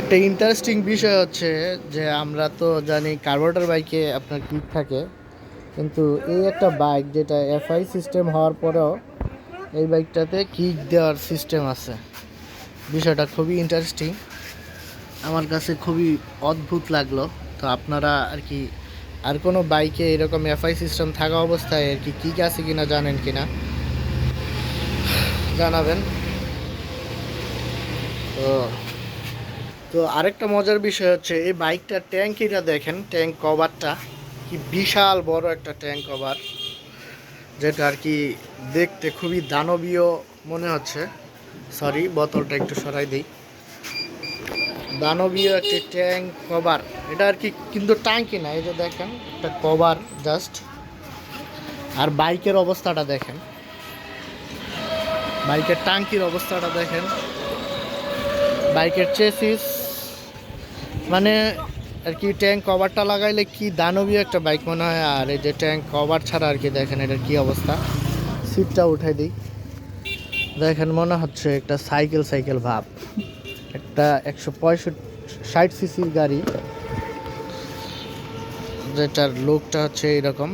একটা ইন্টারেস্টিং বিষয় হচ্ছে যে আমরা তো জানি কার্বোরেটর বাইকে আপনার কিক থাকে, কিন্তু এই একটা বাইক যেটা এফআই সিস্টেম হওয়ার পরেও এই বাইকটাতে কিক দেওয়ার সিস্টেম আছে। বিষয়টা খুবই ইন্টারেস্টিং আমার কাছে খুবই অদ্ভুত লাগল। তো আপনারা আর কি, আর কোনো বাইকে এরকম এফআই সিস্টেম থাকা অবস্থায় আর কি কিক আছে কি না জানেন কি না জানাবেন। তো তো আরেকটা মজার বিষয় হচ্ছে, এই বাইকটার ট্যাঙ্কিটা দেখেন, ট্যাঙ্ক কভারটা। কি বিশাল বড় একটা ট্যাঙ্ক কভার, যেটা আর কি দেখতে খুবই দানবীয় মনে হচ্ছে। সরি বোতলটা একটু সরাই দিই। দানবীয় একটি ট্যাঙ্ক কভার। এটা আর কি কিন্তু ট্যাঙ্কি না, এই যে দেখেন, একটা কভার জাস্ট। আর বাইকের অবস্থাটা দেখেন। বাইকের ট্যাঙ্কির অবস্থাটা দেখেন। বাইকের চেসিস মানে আর কি ট্যাঙ্ক কভারটা লাগাইলে কি দানবীয় একটা বাইক মনে হয়? আর এই যে ট্যাঙ্ক কভার ছাড়া আর কি দেখেন এটার কি অবস্থা? সিটটা উঠাই দিই। দেখেন মনে হচ্ছে একটা সাইকেল সাইকেল ভাব। একটা একশো পঁয়ষট্টি, ষাট সিসির গাড়ি। যেটার লুকটা হচ্ছে এইরকম।